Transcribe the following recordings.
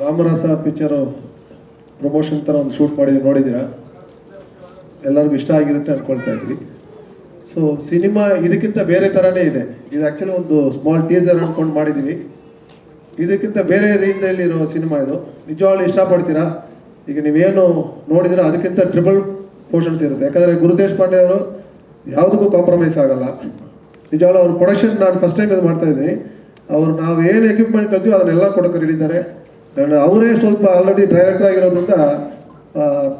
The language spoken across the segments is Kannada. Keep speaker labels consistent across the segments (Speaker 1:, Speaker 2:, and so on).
Speaker 1: ರಾಮರಸ ಪಿಕ್ಚರು ಪ್ರಮೋಷನ್ ಥರ ಒಂದು ಶೂಟ್ ಮಾಡಿ ನೋಡಿದ್ದೀರಾ? ಎಲ್ಲರಿಗೂ ಇಷ್ಟ ಆಗಿರುತ್ತೆ ಅಂದ್ಕೊಳ್ತಾ ಇದ್ವಿ ಸೊ ಸಿನಿಮಾ ಇದಕ್ಕಿಂತ ಬೇರೆ ಥರನೇ ಇದೆ. ಇದು ಆ್ಯಕ್ಚುಲಿ ಒಂದು ಸ್ಮಾಲ್ ಟೀಸರ್ ಅಂದ್ಕೊಂಡು ಮಾಡಿದ್ದೀವಿ. ಇದಕ್ಕಿಂತ ಬೇರೆ ರೀತಿಯಲ್ಲಿ ಇರೋ ಸಿನಿಮಾ ಇದು. ನಿಜವಾಗ್ಲೂ ಇಷ್ಟಪಡ್ತೀರಾ? ಈಗ ನೀವೇನು ನೋಡಿದಿರೋ ಅದಕ್ಕಿಂತ ಟ್ರಿಬಲ್ ಪೋರ್ಷನ್ಸ್ ಇರುತ್ತೆ. ಯಾಕಂದರೆ ಗುರುದೇಶ್ ಪಾಂಡೆ ಅವರು ಯಾವುದಕ್ಕೂ ಕಾಂಪ್ರಮೈಸ್ ಆಗಲ್ಲ. ನಿಜವಾಗ್ಲೂ ಅವ್ರ ಪ್ರೊಡಕ್ಷನ್ ನಾನು ಫಸ್ಟ್ ಟೈಮ್ ಇದು ಮಾಡ್ತಾ ಇದ್ದೀನಿ. ಅವ್ರು ನಾವು ಏನು ಎಕ್ವಿಪ್ಮೆಂಟ್ ಕಲ್ತೀವಿ ಅದನ್ನೆಲ್ಲ ಕೊಡೋಕೆ ಹೇಳಿದ್ದಾರೆ ಅವರೇ ಸ್ವಲ್ಪ ಆಲ್ರೆಡಿ ಡೈರೆಕ್ಟರ್ ಆಗಿರೋದ್ರಿಂದ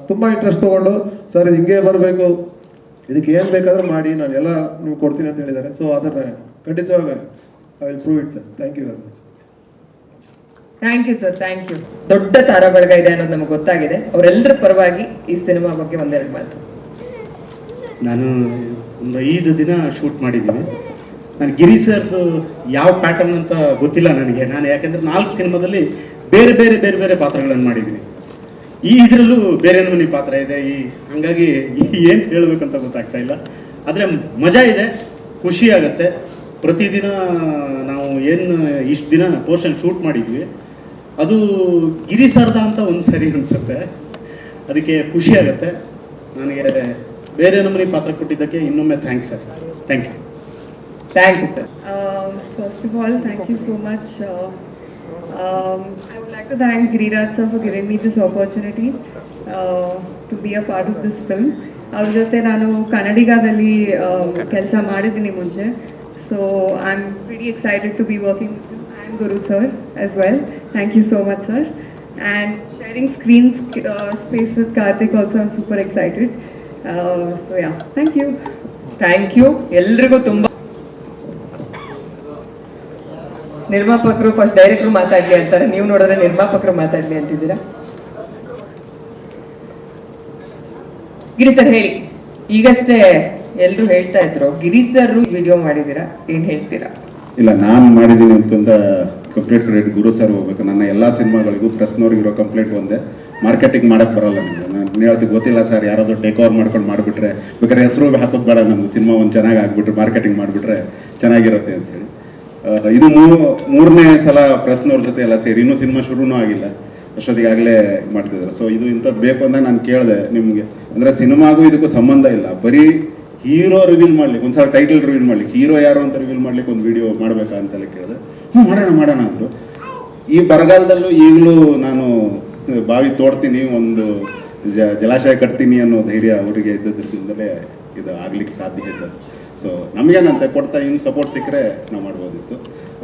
Speaker 1: ತುಂಬ ಇಂಟ್ರೆಸ್ಟ್ ತೊಗೊಂಡು ಸರ್ ಇದು ಹಿಂಗೆ ಬರಬೇಕು. ಇದಕ್ಕೆ ಏನು ಬೇಕಾದರೂ ಮಾಡಿ ನಾನು ಎಲ್ಲ ನೀವು ಕೊಡ್ತೀನಿ ಅಂತ ಹೇಳಿದ್ದಾರೆ. ಸೊ ಅದರ ಖಂಡಿತವಾಗಿ I will prove it sir thank you very much
Speaker 2: thank you sir thank you ದೊಡ್ಡ ತಾರಾ ಬಳಗ ಇದೆ ಅನ್ನೋದು ನಮಗೆ ಗೊತ್ತಾಗಿದೆ. ಅವರೆಲ್ಲರ ಪರವಾಗಿ ಈ ಸಿನಿಮಾ ಬಗ್ಗೆ ಒಂದೆರಡು ಮಾತು.
Speaker 3: ನಾನು ಒಂದು ಐದು ದಿನ ಶೂಟ್ ಮಾಡಿದ್ದೀನಿ. ನಾನು ಗಿರಿ ಸರ್ದು ಯಾವ ಪ್ಯಾಟರ್ನ್ ಅಂತ ಗೊತ್ತಿಲ್ಲ ನನಗೆ. ನಾನು ಯಾಕೆಂದರೆ ನಾಲ್ಕು ಸಿನಿಮಾದಲ್ಲಿ ಬೇರೆ ಬೇರೆ ಬೇರೆ ಬೇರೆ ಪಾತ್ರಗಳನ್ನು ಮಾಡಿದ್ವಿ ಈ ಇದರಲ್ಲೂ ಬೇರೆ ನಮೂನಿ ಪಾತ್ರ ಇದೆ. ಈ ಹಂಗಾಗಿ ಏನು ಹೇಳಬೇಕಂತ ಗೊತ್ತಾಗ್ತಾ ಇಲ್ಲ. ಆದರೆ ಮಜಾ ಇದೆ ಖುಷಿ ಆಗುತ್ತೆ. ಪ್ರತಿದಿನ ನಾವು ಏನು ಇಷ್ಟು ದಿನ ಪೋರ್ಷನ್ ಶೂಟ್ ಮಾಡಿದ್ವಿ ಅದು ಗಿರಿ ಸರ್ದ ಅಂತ ಒಂದು ಸರಿ ಅನಿಸುತ್ತೆ. ಅದಕ್ಕೆ ಖುಷಿ ಆಗುತ್ತೆ. ನನಗೆ ಬೇರೆ ನಮೂನಿ ಪಾತ್ರ ಕೊಟ್ಟಿದ್ದಕ್ಕೆ ಇನ್ನೊಮ್ಮೆ thanks sir. Thank you
Speaker 2: thank you sir
Speaker 4: first of all thank you so. Uh, um, I would like to thank Giriraj sir for giving me this opportunity uh, to be a part of this film. ಅವ್ರ ಜೊತೆ ನಾನು ಕನ್ನಡಿಗದಲ್ಲಿ ಕೆಲಸ ಮಾಡಿದ್ದೀನಿ ಮುಂಚೆ. So I am very excited to be working and Guru sir as well thank you so much sir and sharing screen space with Karthik also I super excited so yeah thank you
Speaker 2: thank you ಎಲ್ರಿಗೂ ತುಂಬ ನಿರ್ಮಾಪಕರು ಫಸ್ಟ್ ಡೈರೆಕ್ಟ್ರು ಮಾತಾಡ್ಲಿ ಅಂತಾರೆ. ನೀವು ನೋಡಿದ್ರೆ ನಿರ್ಮಾಪಕರು ಮಾತಾಡ್ಲಿ ಅಂತಿದ್ದೀರಾ? ಗಿರಿ ಸರ್ ಹೇಳಿ. ಈಗಷ್ಟೇ ಎಲ್ರು ಹೇಳ್ತಾ ಇದ್ರು. ಗಿರಿ ಸರ್ ವಿಡಿಯೋ ಮಾಡಿದೀರಾ ಏನ್ ಹೇಳ್ತೀರಾ?
Speaker 5: ಇಲ್ಲ ನಾನು ಮಾಡಿದ್ದೀನಿ ಅಂತಂದ ಕಂಪ್ಲೀಟ್ ಕ್ರೆಡಿಟ್ ಗುರು ಸರ್ ಹೋಗ್ಬೇಕು. ನನ್ನ ಎಲ್ಲ ಸಿನಿಮಾಗಳಿಗೂ ಪ್ರೆಸ್ನವ್ರಿಗಿರೋ ಕಂಪ್ಲೇಂಟ್ ಒಂದೇ. ಮಾರ್ಕೆಟಿಂಗ್ ಮಾಡಕ್ಕೆ ಬರಲ್ಲ ನನಗೆ ನಾನು ಹೇಳ್ತಿ ಗೊತ್ತಿಲ್ಲ ಸರ್ ಯಾರಾದರೂ ಟೇಕ್ ಓವರ್ ಮಾಡ್ಕೊಂಡು ಮಾಡಿಬಿಟ್ರೆ ಬೇಕಾದ್ರೆ ಹೆಸರು ಹಾಕೋದು ಬೇಡ ನಮ್ಮದು ಸಿನಿಮಾ ಒಂದು ಚೆನ್ನಾಗಿ ಆಗಿಬಿಟ್ರೆ ಮಾರ್ಕೆಟಿಂಗ್ ಮಾಡಿಬಿಟ್ರೆ ಚೆನ್ನಾಗಿರುತ್ತೆ ಅಂತೇಳಿ ಆ, ಇದು ಮೂರನೇ ಸಲ ಪ್ರೆಸ್ನವ್ರ ಜೊತೆ ಎಲ್ಲ ಸೇರಿ. ಇನ್ನೂ ಸಿನಿಮಾ ಶುರುನೂ ಆಗಿಲ್ಲ. ಅಷ್ಟೊತ್ತಿಗೆ ಆಗಲೇ ಮಾಡ್ತಿದ್ದಾರೆ. ಸೊ ಇದು ಇಂಥದ್ದು ಬೇಕು ಅಂತ ನಾನು ಕೇಳಿದೆ ನಿಮಗೆ. ಅಂದರೆ ಸಿನಿಮಾಗೂ ಇದಕ್ಕೂ ಸಂಬಂಧ ಇಲ್ಲ. ಬರೀ ಹೀರೋ ರಿವೀಲ್ ಮಾಡ್ಲಿಕ್ಕೆ, ಒಂದ್ಸಲ ಟೈಟಲ್ ರಿವೀಲ್ ಮಾಡ್ಲಿಕ್ಕೆ, ಹೀರೋ ಯಾರು ಅಂತ ರಿವೀಲ್ ಮಾಡ್ಲಿಕ್ಕೆ ಒಂದು ವಿಡಿಯೋ ಮಾಡಬೇಕಾ ಅಂತೆಲ್ಲ ಕೇಳಿದೆ. ಹ್ಞೂ ಮಾಡೋಣ ಮಾಡೋಣ ಅಂದರು. ಈ ಬರಗಾಲದಲ್ಲೂ ಈಗಲೂ ನಾನು ಬಾವಿ ತೋಡ್ತೀನಿ, ಒಂದು ಜಲಾಶಯ ಕಟ್ತೀನಿ ಅನ್ನೋ ಧೈರ್ಯ ಅವರಿಗೆ ಇದ್ದದ್ರಿಂದಲೇ ಇದು ಆಗ್ಲಿಕ್ಕೆ ಸಾಧ್ಯ ಇದ್ದದ್ದು. ಸೊ ನಮಗೇನಂತೆ ಕೊಡ್ತಾ ಇನ್ನು ಸಪೋರ್ಟ್ ಸಿಕ್ಕರೆ ನಾವು ಮಾಡ್ಬೋದಿತ್ತು.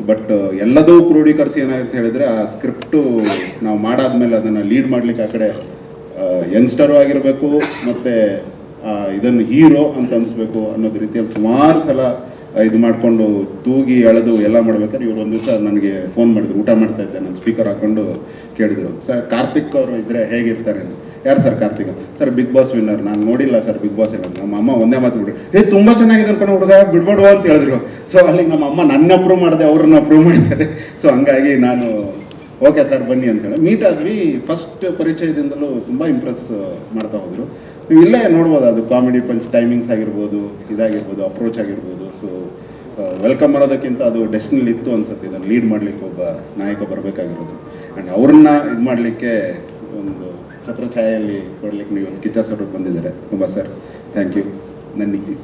Speaker 5: ಬಟ್ ಎಲ್ಲದೂ ಕ್ರೋಢೀಕರಿಸಿ ಏನಾಗುತ್ತೆ ಹೇಳಿದ್ರೆ ಆ ಸ್ಕ್ರಿಪ್ಟು ನಾವು ಮಾಡಾದ್ಮೇಲೆ ಅದನ್ನು ಲೀಡ್ ಮಾಡ್ಲಿಕ್ಕೆ ಆ ಕಡೆ ಯಂಗ್ಸ್ಟರು ಆಗಿರಬೇಕು ಮತ್ತು ಇದನ್ನು ಹೀರೋ ಅಂತ ಅನಿಸ್ಬೇಕು ಅನ್ನೋದು ರೀತಿಯಲ್ಲಿ ಸುಮಾರು ಸಲ ಇದು ಮಾಡಿಕೊಂಡು ತೂಗಿ ಎಳೆದು ಎಲ್ಲ ಮಾಡ್ಬೇಕಾದ್ರೆ ಇವರು ಒಂದು ದಿವಸ ನನಗೆ ಫೋನ್ ಮಾಡಿದ್ರು. ಊಟ ಮಾಡ್ತಾ ಇದ್ದೆ. ನಾನು ಸ್ಪೀಕರ್ ಹಾಕೊಂಡು ಕೇಳಿದ್ರು. ಸರ್ ಕಾರ್ತಿಕ್ ಅವರು ಇದ್ರೆ ಹೇಗಿರ್ತಾರೆ ಅಂತ. ಯಾರು sir Karthik sir big boss winner ನಾನು ನೋಡಿಲ್ಲ ಸರ್ ಬಿಗ್ ಬಾಸ್ ಏನಂತ ನಮ್ಮ ಅಮ್ಮ ಒಂದೇ ಮಾತು ಬಿಡ್ರಿ ಏ, ತುಂಬ ಚೆನ್ನಾಗಿದೆ ಅನ್ಕೊಂಡು ಹುಡುಗ, ಬಿಡ್ಬೇಡುವ ಅಂತ ಹೇಳಿದ್ರು. ಸೊ ಅಲ್ಲಿ ನಮ್ಮ ಅಮ್ಮ ನನ್ನ ಅಪ್ರೂವ್ ಮಾಡಿದೆ, ಅವ್ರನ್ನ ಅಪ್ರೂವ್ ಮಾಡಿದ್ದಾರೆ. ಸೊ ಹಂಗಾಗಿ ನಾನು ಓಕೆ ಸರ್ ಬನ್ನಿ ಅಂತ ಹೇಳಿ. ಮೀಟ್ ಆದ್ವಿ. ಫಸ್ಟ್ ಪರಿಚಯದಿಂದಲೂ ತುಂಬ ಇಂಪ್ರೆಸ್ ಮಾಡ್ತಾ ಹೋದ್ರು. ನೀವು ಇಲ್ಲೇ ನೋಡ್ಬೋದು ಅದು. ಕಾಮಿಡಿ ಪಂಚ್ ಟೈಮಿಂಗ್ಸ್ ಆಗಿರ್ಬೋದು, ಇದಾಗಿರ್ಬೋದು ಅಪ್ರೋಚ್ ಆಗಿರ್ಬೋದು. ಸೊ ವೆಲ್ಕಮ್ ಮಾಡೋದಕ್ಕಿಂತ ಅದು ಡೆಸ್ಟಿನಲ್ಲಿ ಇತ್ತು ಅನ್ಸುತ್ತೆ. ಇದನ್ನು ಲೀಡ್ ಮಾಡಲಿಕ್ಕೆ ಒಬ್ಬ ನಾಯಕ ಬರಬೇಕಾಗಿರೋದು. ಆ್ಯಂಡ್ ಅವ್ರನ್ನ ಇದು ಮಾಡಲಿಕ್ಕೆ ಒಂದು ಛತ್ರಛಾಯೆಯಲ್ಲಿ ಕೊಡ್ಲಿಕ್ಕೆ ನೀವು ಕಿಚ್ಚ ಸರ್ ಬಂದಿದ್ದಾರೆ. ತುಂಬ ಸರ್ ಥ್ಯಾಂಕ್ ಯು ನನ್ನಿಗೆ